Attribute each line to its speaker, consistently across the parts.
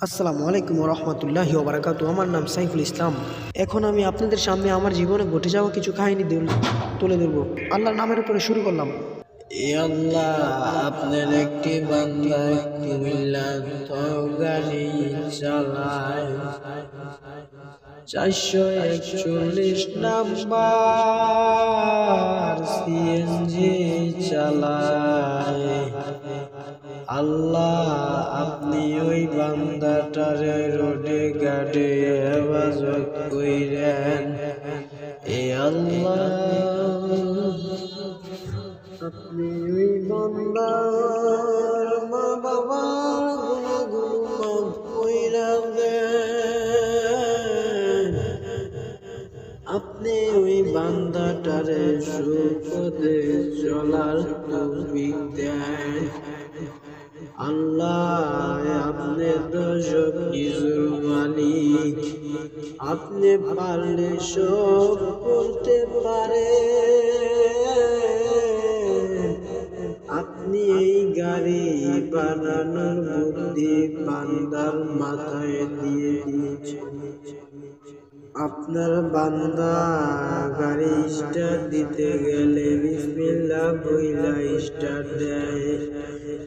Speaker 1: আসসালামু আলাইকুম রহমতুল্লাহি ওবরাকাতু। আমার নাম সাইফুল ইসলাম। এখন আমি আপনাদের সামনে আমার জীবনে ঘটে যাওয়া কিছু কাহিনী তুলে ধরবো। আল্লাহর নামের উপরে শুরু করলাম।
Speaker 2: এ আল্লাহ, আপনার একটি চালায়। আল্লাহ বান্দাটারে রোডে গাড়ি হেফাজত কইরেন, এ আল্লাহ, আপনি ওই বান্দার মা বাবার আপনি ওই বান্দাটারে সুপদে চলার তৌফিক দেন। আল্লাহ, আপনি তো সব মালিক আপনি পারলে সব করতে পারে। আপনি এই গাড়ি বানানোর বুদ্ধি বান্দার মাথায় দিয়ে দিয়েছেন। আপনার বান্দা গাড়ি স্টার্ট দিতে গেলে বিসমিল্লাহ বইলা স্টার্ট দেয়।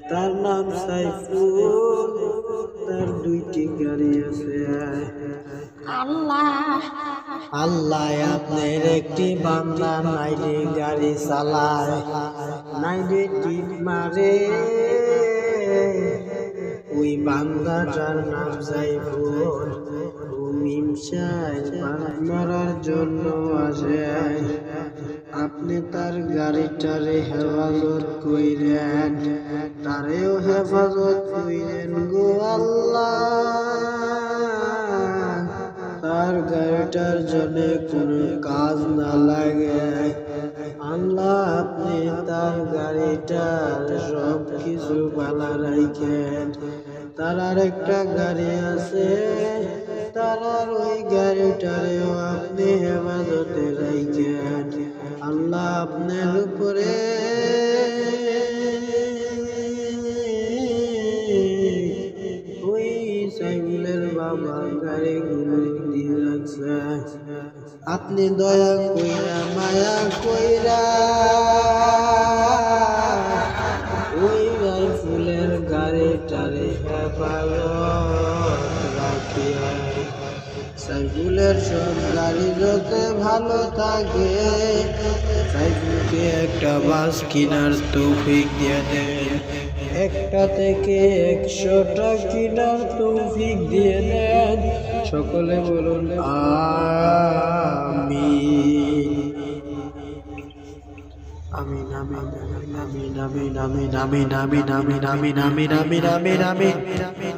Speaker 2: তার নাম সাইফুল, তার দুইটি গাড়ি আছে। আল্লাহ আপনার একটি বান্দা নাইডে গাড়ি চালায়। নাইডে টিপ মারে। ওই বান্দাটার নাম সাইফুল। বাদ মারার জন্য আসে আপনি তার গাড়িটারে হেফাজত কইরেন, তারেও হেফাজত কইরেন গো তার গাড়িটার জন্য কোনো কাজ না লাগে। আল্লাহ আপনি তার গাড়িটার সব কিছু ভালো রাখেন তার আর একটা গাড়ি আছে তার ওই গাড়িটারেও আপনি হেফাজতে রাখেন আল্লাহ আপনার উপরে ওই সাইকেলের বাবা গাড়িগুলো দিয়ে আপনি দয়া কইরা, মায়া কইরা ওই ফুলের গাড়িটারে হেফাজত রাখিয়া সাইকেলের সব গাড়ি যতে ভালো থাকে সাইকেলকে একটা বাস কিনার তৌফিক দিয়ে দেন একটা থেকে একশোটা কিনার তৌফিক দিয়ে দেন সকলে বলুন আমিন আমিন আমিন আমিন আমিন আমিন আমিন আমিন আমিন আমিন আমিন আমিন আমিন আমিন